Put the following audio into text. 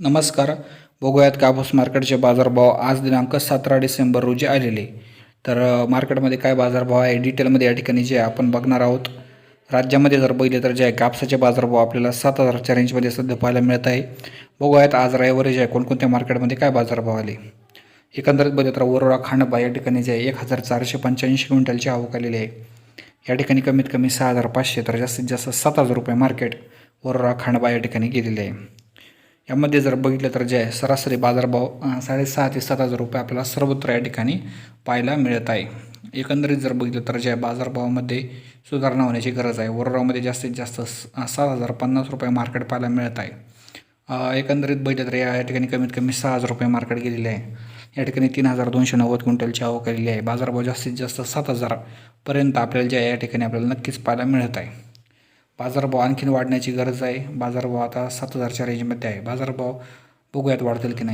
नमस्कार. बघूयात कापूस मार्केटचे बाजारभाव आज दिनांक सतरा डिसेंबर रोजी आलेले. तर मार्केटमध्ये काय बाजारभाव आहे? डिटेलमध्ये या ठिकाणी जे आपण बघणार आहोत. राज्यामध्ये जर बघितले तर जे आहे कापसाचे बाजारभाव आपल्याला सात हजारच्या रेंजमध्ये सध्या पाहायला मिळत आहे. बघूयात आज रविवारी जे आहे कोणकोणत्या मार्केटमध्ये काय बाजारभाव आले? एकंदरीत बघितलं तर वरोरा खांडबा या ठिकाणी जे आहे एक हजार चारशे पंच्याऐंशी क्विंटलची आवक आलेली आहे. या ठिकाणी कमीत कमी सहा हजार पाचशे तर जास्तीत जास्त सात हजार रुपये मार्केट वरोरा खांडबा या ठिकाणी गेलेले आहे. यामध्ये जर बघितलं तर जे आहे सरासरी बाजारभाव साडेसहा ते सात हजार रुपये आपल्याला सर्वत्र या ठिकाणी पाहायला मिळत आहे. एकंदरीत जर बघितलं तर जे आहे बाजारभावामध्ये सुधारणा होण्याची गरज आहे. वरोरामध्ये जास्तीत जास्त सात हजार पन्नास रुपये मार्केट पाहायला मिळत आहे. एकंदरीत बघितलं तर या ठिकाणी कमीत कमी सहा हजार रुपये मार्केट गेलेले आहे. या ठिकाणी तीन हजार दोनशे नव्वद क्विंटलची आवक आलेली आहे. बाजारभाव जास्तीत जास्त सात हजारपर्यंत आपल्याला जे आहे या ठिकाणी आपल्याला नक्कीच पाहायला मिळत आहे. बाजारभाव आणखीन वाढण्याची गरज आहे. बाजारभाव आता सात हजारच्या रेंजमध्ये आहे. बाजारभाव बघूयात वाढतील की नाही.